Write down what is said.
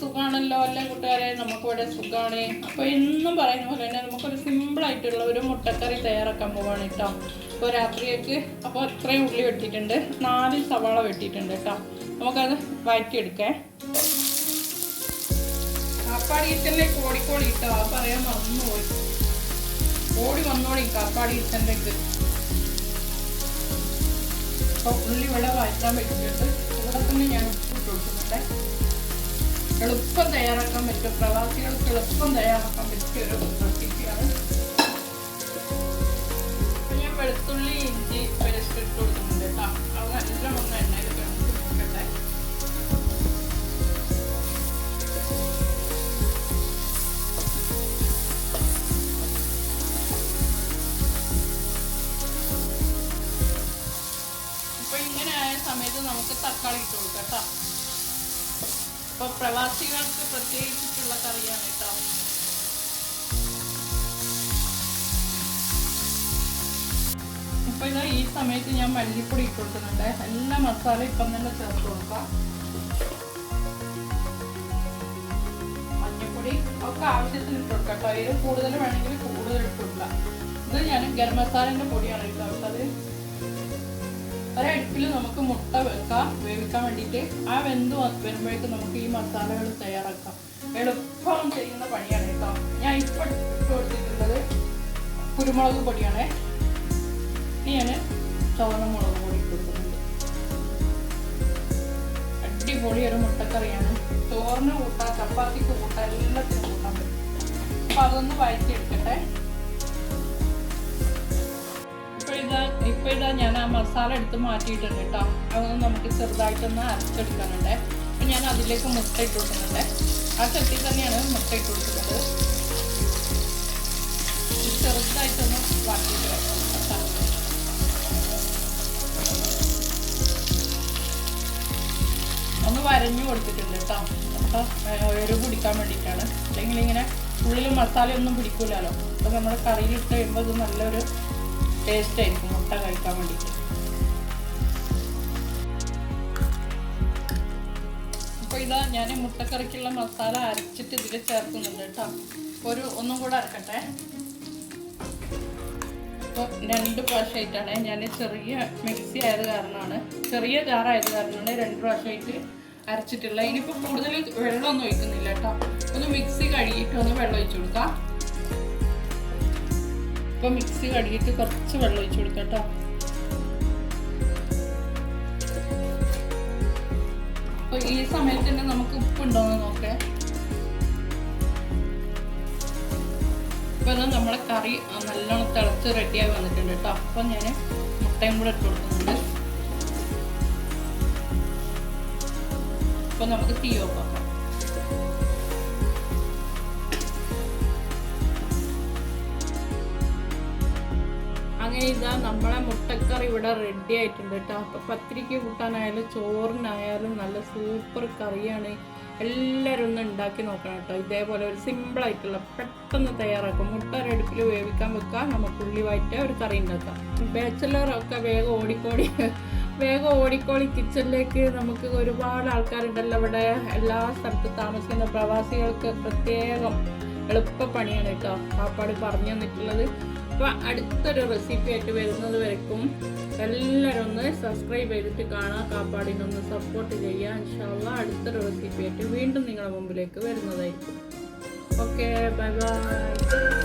സുഖമാണല്ലോ അല്ലേ കൂട്ടുകാരെ? നമുക്കിവിടെ സുഖമാണ് അപ്പോൾ എന്നും പറയുന്ന പോലെ തന്നെ നമുക്കൊരു സിമ്പിളായിട്ടുള്ള ഒരു മുട്ടക്കറി തയ്യാറാക്കാൻ പോവാണ് കേട്ടോ. അപ്പോൾ രാത്രിയൊക്കെ അപ്പോൾ അത്രയും ഉള്ളി വെട്ടിയിട്ടുണ്ട്. നാല് സവാള വെട്ടിയിട്ടുണ്ട് കേട്ടോ. നമുക്കത് വഴറ്റിയെടുക്കേ. കാപ്പാടി കിച്ചണിലേക്ക് കോടിക്കോടി ഇട്ടോ ആ പറയാൻ മറന്നുപോയി. ഓടി വന്നോളി കാപ്പാടി ഇട്ടന്റെ അപ്പോൾ ഉള്ളി ഇവിടെ വഴറ്റാൻ പറ്റിയിട്ട് ഇവിടെ തന്നെ ഞാൻ ഉപ്പിട്ട് കൊടുക്കുന്നുണ്ട് എളുപ്പം തയ്യാറാക്കാൻ പറ്റും. പ്രവാസികൾക്ക് എളുപ്പം തയ്യാറാക്കാൻ പറ്റിയ ഒരു റെസിപ്പിയാണ് അപ്പൊ ഞാൻ വെളുത്തുള്ളി ഇഞ്ചി പേസ്റ്റ് ഇട്ട് കൊടുക്കുന്നുണ്ട് കേട്ടോ. അത് നല്ല ഒന്ന് സമയത്ത് നമുക്ക് തക്കാളി ഇട്ട് കൊടുക്കാം കേട്ടോ. അപ്പൊ പ്രവാസികൾക്ക് പ്രത്യേകിച്ചിട്ടുള്ള കറിയാണ് കേട്ടോ. ഇപ്പൊ ഇതാ ഈ സമയത്ത് ഞാൻ മല്ലിപ്പൊടി ഇട്ട് കൊടുക്കുന്നുണ്ട്. എല്ലാ മസാല ഇപ്പം തന്നെ ചേർത്ത് കൊടുക്കാം. മഞ്ഞപ്പൊടി ഒക്കെ ആവശ്യത്തിന് ഇട്ട് കൊടുക്കാം കേട്ടോ. കൂടുതൽ വേണമെങ്കിൽ കൂടുതൽ ഇട്ട് കൊടുക്കാം. ഇത് ഞാൻ ഗരം മസാലന്റെ പൊടിയാണ് ഇട്ടത്. ഒരടുപ്പിൽ നമുക്ക് മുട്ട വെക്കാം വേവിക്കാൻ വേണ്ടിയിട്ട്. ആ വെന്ത് വരുമ്പോഴേക്കും നമുക്ക് ഈ മസാലകൾ തയ്യാറാക്കാം. എളുപ്പം ചെയ്യുന്ന പണിയാണ് കേട്ടോ. ഞാൻ ഇപ്പോൾ ഇട്ട് കൊടുത്തിട്ടുള്ളത് കുരുമുളക് പൊടിയാണ്. ഇനി ഞാൻ ചുവന്ന മുളക് പൊടി കൊടുക്കുന്നുണ്ട്. അടിപൊളി ഒരു മുട്ടക്കറിയാണ്. ചോറിന് കൂട്ടാം ചപ്പാത്തിക്ക് കൂട്ടാം എല്ലാത്തിനും കൂട്ടാൻ പറ്റും അപ്പം അതൊന്ന് വഴറ്റിയെടുക്കട്ടെ. ഇതാ ഇപ്പൊ ഇതാ ഞാൻ ആ മസാല എടുത്ത് മാറ്റിയിട്ടുണ്ട് കേട്ടോ. അതൊന്ന് നമുക്ക് ചെറുതായിട്ടൊന്ന് അരച്ചെടുക്കാനുണ്ട്. അപ്പൊ ഞാൻ അതിലേക്ക് മുട്ട ഇട്ട് കൊടുക്കുന്നുണ്ട്. ആ ചട്ടി തന്നെയാണ് മുട്ട ഇട്ട് കൊടുക്കുന്നത്. ചെറുതായിട്ടൊന്ന് വാട്ടിയിട്ട് ഒന്ന് വരഞ്ഞു കൊടുത്തിട്ടുണ്ട് കേട്ടോ. അപ്പോൾ ഒരു പിടിക്കാൻ വേണ്ടിയിട്ടാണ്. അല്ലെങ്കിൽ ഇങ്ങനെ ഉള്ളിൽ മസാല ഒന്നും പിടിക്കൂലല്ലോ. അപ്പോൾ നമ്മുടെ കറിയിലിട്ട് കഴിയുമ്പോൾ ഇത് നല്ലൊരു ടേസ്റ്റ് ആയിരിക്കും. മുട്ട കഴിക്കാൻ വേണ്ടിയിട്ട് അപ്പോൾ ഇതാ ഞാൻ മുട്ടക്കറിക്കുള്ള മസാല അരച്ചിട്ട് ഇതിൽ ചേർക്കുന്നുണ്ട് കേട്ടോ. ഒരു ഒന്നും കൂടെ അരക്കട്ടെ. ഇപ്പോൾ രണ്ട് പ്രാവശ്യമായിട്ടാണ് ഞാൻ ചെറിയ മിക്സി ആയത് കാരണമാണ്. ചെറിയ ജാറായത് കാരണമാണ് രണ്ട് പ്രാവശ്യമായിട്ട് അരച്ചിട്ടുള്ളത്. ഇനിയിപ്പോൾ കൂടുതൽ വെള്ളമൊന്നും ഒഴിക്കുന്നില്ല കേട്ടോ. ഒന്ന് മിക്സി കഴുകിയിട്ട് ഒന്ന് വെള്ളം ഒഴിച്ചു കൊടുക്കാം. ഇപ്പൊ മിക്സി കഴുകിയിട്ട് കുറച്ച് വെള്ളം ഒഴിച്ചു കൊടുക്കാം കേട്ടോ. അപ്പൊ ഈ സമയത്ത് തന്നെ നമുക്ക് ഉപ്പുണ്ടോ എന്ന് നോക്കേ. ഇപ്പൊ നമ്മുടെ കറി നല്ലോണം തിളച്ച് റെഡിയായി വന്നിട്ടുണ്ട് കേട്ടോ. അപ്പൊ ഞാൻ മുട്ടയും കൂടെ ഇട്ട് കൊടുക്കുന്നുണ്ട്. അപ്പൊ നമുക്ക് തീ ഓഫാക്കാം അങ്ങനെ ഇതാ നമ്മളെ മുട്ടക്കറി ഇവിടെ റെഡി ആയിട്ടുണ്ട് കേട്ടോ. അപ്പം പത്തിരിക്ക് കൂട്ടാനായാലും ചോറിനായാലും നല്ല സൂപ്പർ കറിയാണ്. എല്ലാവരും ഒന്ന് ഉണ്ടാക്കി നോക്കണം കേട്ടോ. ഇതേപോലെ ഒരു സിമ്പിൾ ആയിട്ടുള്ള പെട്ടെന്ന് തയ്യാറാക്കും. മുട്ട ഒരടുപ്പിൽ വേവിക്കാൻ വെക്കാം നമുക്ക് ഉള്ളി വായിട്ട് ഒരു കറി ഉണ്ടാക്കാം. ബാച്ചലറൊക്കെ വേഗം ഓടിക്കോടി വേഗം ഓടിക്കോളി. കിച്ചണിലേക്ക് നമുക്ക് ഒരുപാട് ആൾക്കാരുണ്ടല്ലോ ഇവിടെ. എല്ലാ സ്ഥലത്തും താമസിക്കുന്ന പ്രവാസികൾക്ക് പ്രത്യേകം എളുപ്പ പണിയാണ് കേട്ടോ. പാപ്പാട് പറഞ്ഞു തന്നിട്ടുള്ളത്. അപ്പോൾ അടുത്തൊരു റെസിപ്പി ആയിട്ട് വരുന്നത് വരയ്ക്കും. എല്ലാവരും ഒന്ന് സബ്സ്ക്രൈബ് ചെയ്തിട്ട് കാണാം കാപ്പാടിനൊന്ന് സപ്പോർട്ട് ചെയ്യുക. ഇൻഷാല്ല അടുത്തൊരു റെസിപ്പി ആയിട്ട് വീണ്ടും നിങ്ങളുടെ മുമ്പിലേക്ക് വരുന്നതായിരിക്കും. Okay bye bye